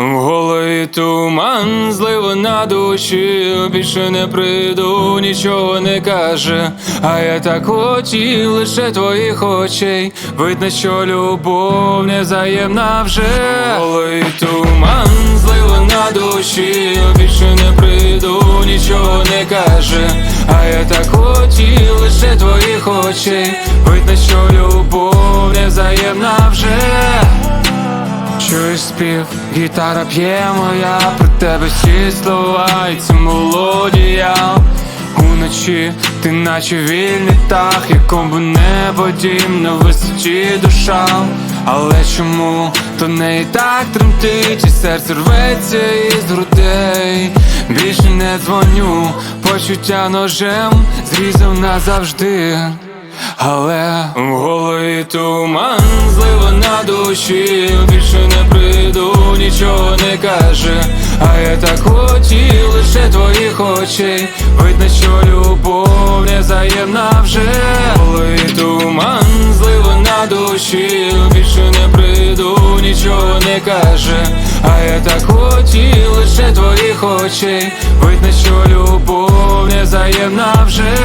В голові туман, злива на душі, більше не прийду, нічого не каже. А я так хотів лише твоїх очей. Видно, що любов невзаємна вже. В голові туман, злива на душі, більше не прийду, нічого не каже. А я так хотів лише твоїх очей. Видно, що любов невзаємна вже. Чуєш спів, гітара п'є моя. Про тебе всі слова і ця мелодія. Уночі ти наче вільний птах, якому небо дім на висоті душа. Але чому то не і так тремтить, і серце рветься із грудей? Більше не дзвоню, почуття ножем зрізав назавжди. Але в голові туман, злива на душі, каже. А я так хотів лише твоїх очей. Видно, що любов невзаємна вже. Голові туман, злива на душі, більше не прийду, нічого не каже. А я так хотів лише твоїх очей. Видно, що любов невзаємна вже.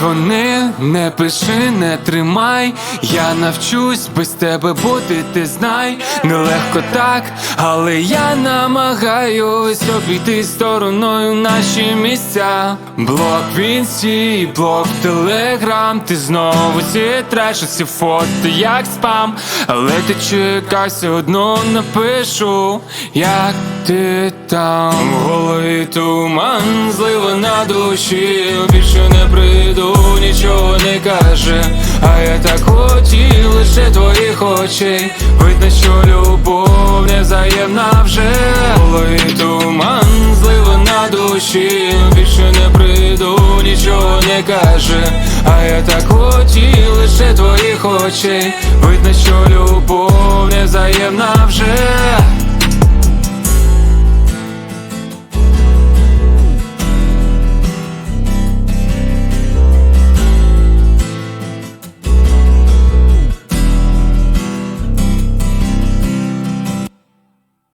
Дзвони, не пиши, не тримай. Я навчусь без тебе бути, ти знай. Нелегко так, але я намагаюсь обійти стороною наші місця. Блок в інсті, блок телеграм. Ти знову зітреш усі фото, як спам. Але ти чекай, все одно напишу, як ти там. В голові туман, злива на душі, більше не прийду, нічого не каже. А я так хотів лише твоїх очей. Видно, що любов невзаємна вже. В туман, злива на душі, більше не прийду, нічого не каже. А я так хотів лише твоїх очей. Видно, що любов невзаємна вже.